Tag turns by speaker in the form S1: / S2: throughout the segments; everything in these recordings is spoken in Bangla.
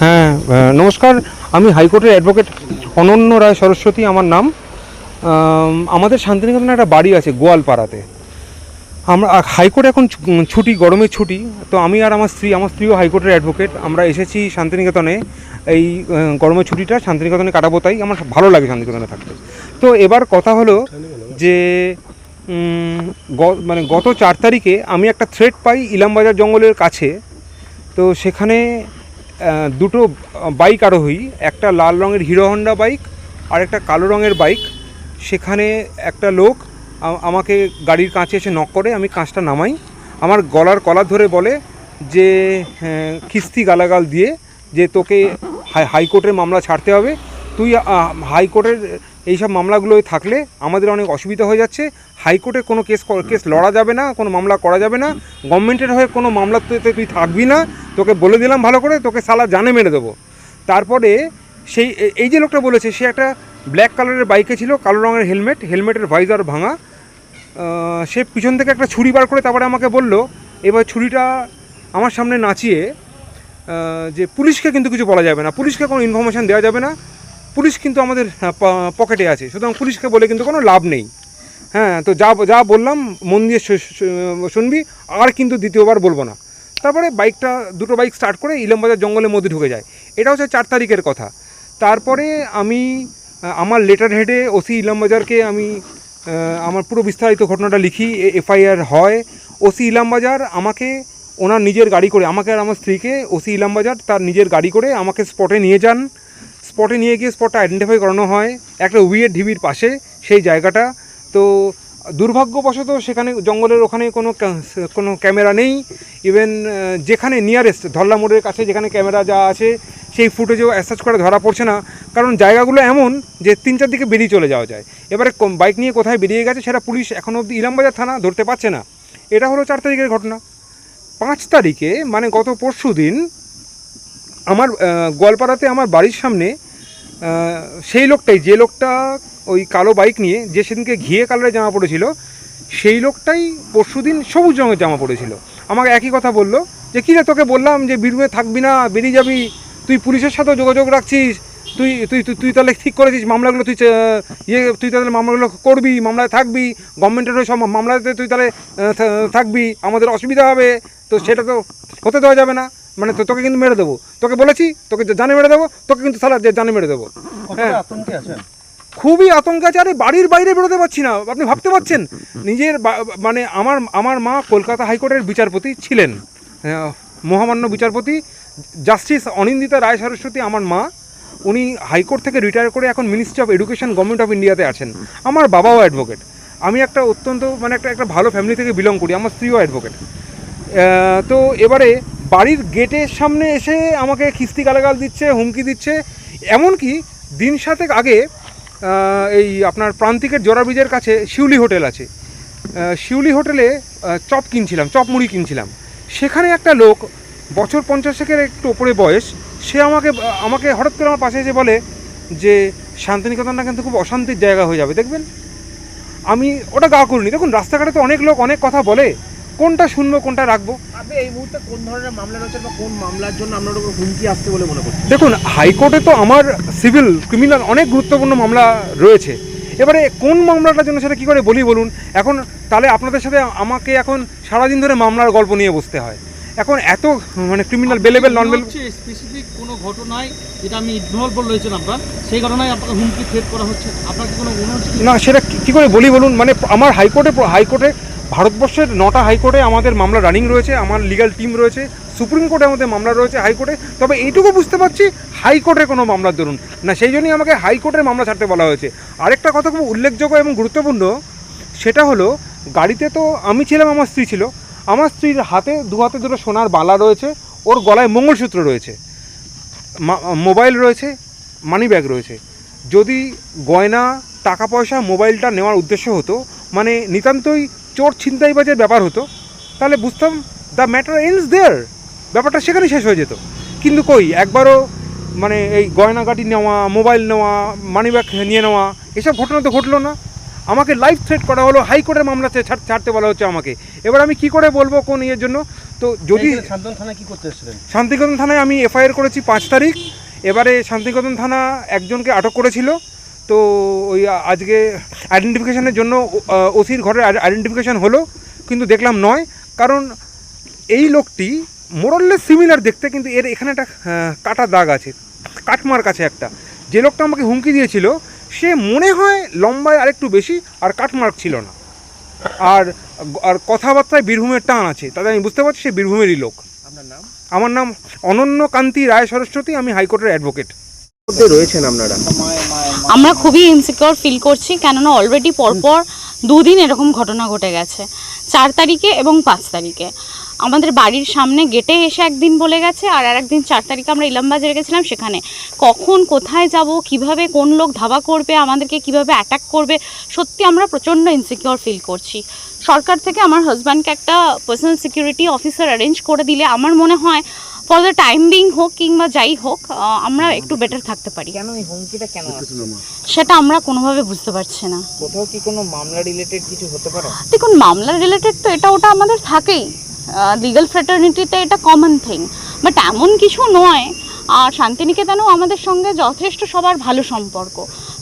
S1: হ্যাঁ নমস্কার, আমি হাইকোর্টের অ্যাডভোকেট অনন্য রায় সরস্বতী, আমার নাম। আমাদের শান্তিনিকেতনে একটা বাড়ি আছে গোয়ালপাড়াতে। আমরা হাইকোর্ট এখন ছুটি গরমের ছুটি। তো আমি আর আমার স্ত্রী, আমার স্ত্রীও হাইকোর্টের অ্যাডভোকেট। আমরা এসেছি শান্তিনিকেতনে। এই গরমের ছুটিটা শান্তিনিকেতনে কাটাবো তাই। আমার ভালো লাগে শান্তিনিকেতনে থাকতে। তো এবার কথা হলো যে মানে গত চার তারিখে আমি একটা থ্রেড পাই ইলামবাজার জঙ্গলের কাছে। তো সেখানে দুটো বাইক আরোহী, একটা লাল রঙের হিরো হন্ডা বাইক আর একটা কালো রঙের বাইক। সেখানে একটা লোক আমাকে গাড়ির কাঁচে এসে নক করে, আমি কাঁচটা নামাই। আমার গলার কলা ধরে বলে যে খিস্তি গালাগাল দিয়ে যে তোকে হাই- হাইকোর্টের মামলা ছাড়তে হবে। তুই হাইকোর্টের এইসব মামলাগুলোয় থাকলে আমাদের অনেক অসুবিধা হয়ে যাচ্ছে। হাইকোর্টে কোনো কেস কেস লড়া যাবে না, কোনো মামলা করা যাবে না। গভর্নমেন্টের হয়ে কোনো মামলাতে তুই থাকবি না। তোকে বলে দিলাম ভালো করে, তোকে সালা জানে মেরে দেবো। তারপরে সেই এই যে লোকটা বলেছে, সে একটা ব্ল্যাক কালারের বাইকে ছিল, কালো রঙের হেলমেট, হেলমেটের ভাইজার ভাঙা। সে পিছন থেকে একটা ছুরি বার করে তারপরে আমাকে বলল, এবার ছুরিটা আমার সামনে নাচিয়ে যে পুলিশকে কিন্তু কিছু বলা যাবে না। পুলিশকে কোনো ইনফরমেশান দেওয়া যাবে না। পুলিশ কিন্তু আমাদের পকেটে আছে। সুতরাং পুলিশকে বলে কিন্তু কোনো লাভ নেই। হ্যাঁ তো যা যা বললাম, মন দিয়ে শুনবি, আর কিন্তু দ্বিতীয়বার বলব না। তারপরে বাইকটা, দুটো বাইক স্টার্ট করে ইলামবাজার জঙ্গলের মধ্যে ঢুকে যায়। এটা হচ্ছে চার তারিখের কথা। তারপরে আমি আমার লেটার হেডে ওসি ইলামবাজারকে আমি আমার পুরো বিস্তারিত ঘটনাটা লিখি এফআইআর হয়। ওসি ইলামবাজার আমাকে, ওনার নিজের গাড়ি করে, আমাকে আর আমার স্ত্রীকে, ওসি ইলামবাজার তার নিজের গাড়ি করে আমাকে স্পটে নিয়ে যান। স্পটে নিয়ে গিয়ে স্পটটা আইডেন্টিফাই করানো হয়, একটা উইয়ের ঢিবির পাশে, সেই জায়গাটা। তো, দুর্ভাগ্যবশত সেখানে জঙ্গলের ওখানে কোনো কোনো ক্যামেরা নেই। ইভেন যেখানে নিয়ারেস্ট ধল্লা মোড়ের কাছে যেখানে ক্যামেরা যা আছে, সেই ফুটেজেও অ্যাসাচ করে ধরা পড়ছে না। কারণ জায়গাগুলো এমন যে তিন, চার দিকে বেরিয়ে চলে যাওয়া যায়। এবারে বাইক নিয়ে কোথায় বেরিয়ে গেছে সেটা পুলিশ এখনও অবধি ইলামবাজার থানা ধরতে পারছে না। এটা হলো চার তারিখের ঘটনা। পাঁচ তারিখে মানে গত পরশু দিন আমার গোয়ালপাড়াতে আমার বাড়ির সামনে সেই লোকটাই, যে লোকটা ওই কালো বাইক নিয়ে যে সেদিনকে ঘিয়ে কালারের জামা পড়েছিল, সেই লোকটাই পরশুদিন সবুজ রঙের জামা পড়েছিল। আমাকে একই কথা বলল, যে কী রে তোকে বললাম যে বীরভূমে থাকবি না, বেরিয়ে যাবি, তুই পুলিশের সাথেও যোগাযোগ রাখছিস, তুই তুই তুই তাহলে ঠিক করেছিস, মামলাগুলো তুই ইয়ে তুই তাহলে মামলাগুলো করবি, মামলায় থাকবি গভর্নমেন্টের সব মামলাতে তুই তাহলে থাকবি, আমাদের অসুবিধা হবে, তো সেটা তো হতে দেওয়া যাবে না। মানে তো তোকে কিন্তু মেরে দেবো। তোকে বলেছি তোকে জানে মেরে দেবো তোকে কিন্তু সালা যে জানে মেরে দেবো। হ্যাঁ।
S2: আতঙ্কে আছেন?
S1: খুবই আতঙ্ক আছে আরে বাড়ির বাইরে বেরোতে পারছি না আপনি ভাবতে পারছেন? নিজের মানে আমার আমার মা কলকাতা হাইকোর্টের বিচারপতি ছিলেন। মহামান্য বিচারপতি জাস্টিস অনিন্দিতা রায় সরস্বতী আমার মা উনি হাইকোর্ট থেকে রিটায়ার করে এখন ministry of education government of ইন্ডিয়াতে আছেন। আমার বাবাও অ্যাডভোকেট। আমি একটা অত্যন্ত মানে একটা একটা ভালো ফ্যামিলি থেকে বিলং করি আমার স্ত্রীও অ্যাডভোকেট। তো এবারে বাড়ির গেটের সামনে এসে আমাকে খিস্তি গালাগাল দিচ্ছে, হুমকি দিচ্ছে। এমনকি দিন সাতেক আগে এই আপনার প্রান্তিকের জোড়া ব্রিজের কাছে শিউলি হোটেল আছে। শিউলি হোটেলে চপ কিনছিলাম, চপ মুড়ি কিনছিলাম। সেখানে একটা লোক, বছর পঞ্চাশেকের একটু ওপরে বয়স, সে আমাকে আমাকে হঠাৎ করে আমার পাশে এসে বলে যে, শান্তিনিকেতনটা কিন্তু খুব অশান্তির জায়গা হয়ে যাবে, দেখবেন? আমি ওটা গা করিনি। দেখুন, রাস্তাঘাটে তো অনেক লোক, অনেক কথা বলে। কোনটা শুনব কোনটা রাখব?
S2: আপনি এই মুহূর্তে কোন ধরনের মামলা রয়েছে বা কোন মামলার জন্য আপনার উপর হুমকি আসছে বলে মনে করছেন?
S1: দেখুন হাইকোর্টে তো আমার সিভিল ক্রিমিনাল অনেক গুরুত্বপূর্ণ মামলা রয়েছে। এবারে কোন মামলাটার জন্য সেটা কী করে বলি বলুন? এখন তাহলে আপনাদের সাথে আমাকে এখন সারাদিন ধরে মামলার গল্প নিয়ে বসতে হয়। এখন এত মানে ক্রিমিনাল বেলেবেল নন বেল
S3: হচ্ছে স্পেসিফিক কোনো ঘটনায় যেটা আমি ইনভলভ রয়েছেন আপনার সেই ঘটনায় আপনাকে হুমকি থ্রেট করা হচ্ছে। আপনার কি কোনো
S1: না সেটা কি করে বলি বলুন? মানে আমার হাইকোর্টে হাইকোর্টে ভারতবর্ষের নটা হাইকোর্টে আমাদের মামলা রানিং রয়েছে, আমার লিগ্যাল টিম রয়েছে, সুপ্রিম কোর্টে আমাদের মামলা রয়েছে হাইকোর্টে, তবে এইটুকু বুঝতে পারছি হাইকোর্টে কোনো মামলার ধরুন। না, সেই জন্যই আমাকে হাইকোর্টের মামলা ছাড়তে বলা হয়েছে। আরেকটা কথা খুব উল্লেখযোগ্য এবং গুরুত্বপূর্ণ, সেটা হলো গাড়িতে তো আমি ছিলাম, আমার স্ত্রী ছিল। আমার স্ত্রীর হাতে, দু হাতে দুটো সোনার বালা রয়েছে, ওর গলায় মঙ্গলসূত্র রয়েছে। মোবাইল রয়েছে মানি ব্যাগ রয়েছে। যদি গয়না, টাকা পয়সা, মোবাইলটা নেওয়ার উদ্দেশ্য হতো মানে নিতান্তই চোর ছিনতাইবাজের ব্যাপার হতো তাহলে বুঝতাম দ্য ম্যাটার এন্ডস দেয়ার ব্যাপারটা সেখানে শেষ হয়ে যেত। কিন্তু কই একবারও মানে এই গয়নাগাটি নেওয়া মোবাইল নেওয়া মানি ব্যাগ নিয়ে নেওয়া এসব ঘটনা তো ঘটলো না। আমাকে লাইফ থ্রেট করা হলো হাইকোর্টের মামলাতে ছাড়- ছাড়তে বলা হচ্ছে আমাকে। এবার আমি কি করে বলব কোন ইয়ের জন্য? তো যদি
S2: শান্তন থানা কি করতে এসেছিলেন?
S1: শান্তিনিকেতন থানায় আমি এফআইআর করেছি পাঁচ তারিখ। এবারে শান্তিনিকেতন থানা একজনকে আটক করেছিল। তো ওই আজকে আইডেন্টিফিকেশনের জন্য ওসির ঘরের আইডেন্টিফিকেশন হলো কিন্তু দেখলাম নয়। কারণ এই লোকটি মোরললেস সিমিলার দেখতে কিন্তু এর এখানে একটা কাটা দাগ আছে কাটমার্ক আছে একটা। যে লোকটা আমাকে হুমকি দিয়েছিল সে মনে হয় লম্বায় আরেকটু বেশি আর কাটমার্ক ছিল না। আর আর কথাবার্তায় বীরভূমের টান আছে তাদের আমি বুঝতে পারছি সে বীরভূমেরই লোক।
S2: আপনার নাম?
S1: আমার নাম অনন্য কান্তি রায় সরস্বতী আমি হাইকোর্টের অ্যাডভোকেট।
S2: মধ্যে রয়েছেন আপনারা?
S4: আমরা খুবই ইনসিকিওর ফিল করছি, কেননা অলরেডি পরপর দুদিন এরকম ঘটনা ঘটে গেছে। চার তারিখে এবং পাঁচ তারিখে। আমাদের বাড়ির সামনে গেটে এসে একদিন বলে গেছে, আর একদিন চার তারিখে আমরা ইলামবাজারে গেছিলাম, সেখানে কখন কোথায় যাব, কীভাবে কোন লোক ধাবা করবে, আমাদেরকে কীভাবে অ্যাটাক করবে, সত্যি আমরা প্রচণ্ড ইনসিকিওর ফিল করছি। সরকার থেকে আমার হাজব্যান্ডকে একটা পার্সোনাল সিকিউরিটি অফিসার অ্যারেঞ্জ করে দিলে আমার মনে হয় ফর দ্য টাইম বিং হোক কিংবা যাই হোক আমরা একটু বেটার থাকতে পারি।
S5: কেন এই হুমকিটা কেন আসছে?
S4: সেটা আমরা কোনোভাবে বুঝতে পারছি না।
S5: কোথাও কি কোনো মামলা রিলেটেড কিছু হতে পারে?
S4: দেখুন মামলা রিলেটেড তো এটা ওটা আমাদের থাকেই। লিগাল ফ্রেটার্নিটিতে এটা কমন থিং বাট এমন কিছু নয় আর শান্তিনিকেতনেও আমাদের সঙ্গে যথেষ্ট সবার ভালো সম্পর্ক।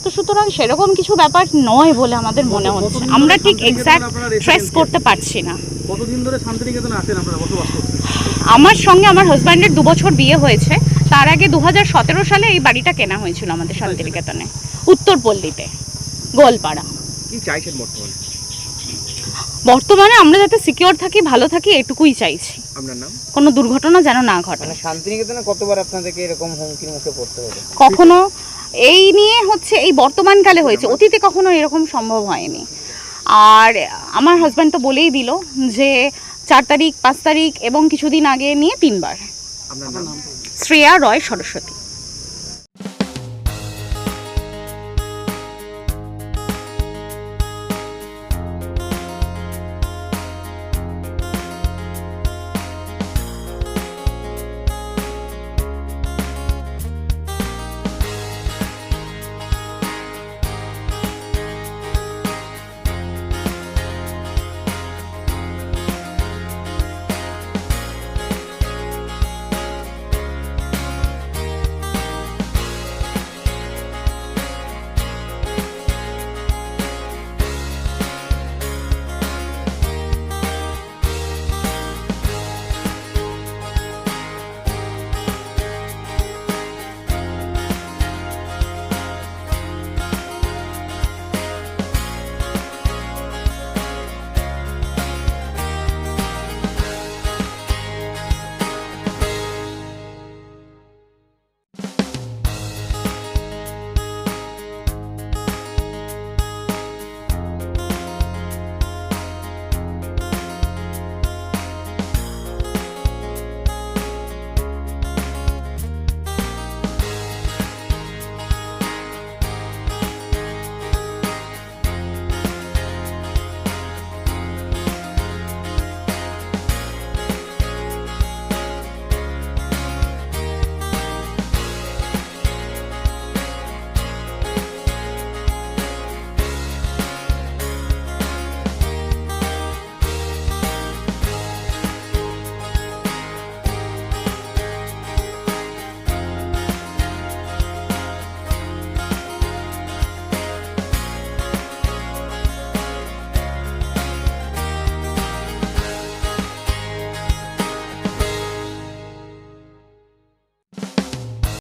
S4: তো সুতরাং সেরকম কিছু ব্যাপার নয় বলে আমাদের মনে হচ্ছে। আমরা ঠিক এক্স্যাক্ট ট্রেস করতে পারছি না।
S3: কতদিন ধরে শান্তিনিকেতনে আসেন আপনারা বসবাস করছেন?
S4: আমার সঙ্গে আমার হাজব্যান্ডের দু বছর বিয়ে হয়েছে। তার আগে দু সালে এই বাড়িটা কেনা হয়েছিল আমাদের শান্তিনিকেতনে উত্তরপল্লীতে গোলপাড়া
S2: কি চাইছেন বর্তমানে?
S4: বর্তমানে আমরা যাতে সিকিওর থাকি ভালো থাকি এটুকুই চাইছি।
S2: আপনার নাম?
S4: কোনো দুর্ঘটনা যেন না ঘটে।
S5: মানে শান্তিনিকেতনে কতবার আপনাদেরকে এরকম হুমকির মুখে পড়তে হবে?
S4: কখনো এই নিয়ে হচ্ছে এই বর্তমানকালে হয়েছে। অতীতে কখনো এরকম সম্ভব হয়নি। আর আমার হাজব্যান্ড তো বলেই দিল যে চার তারিখ পাঁচ তারিখ এবং কিছুদিন আগে নিয়ে তিনবার। শ্রেয়া রয় সরস্বতী।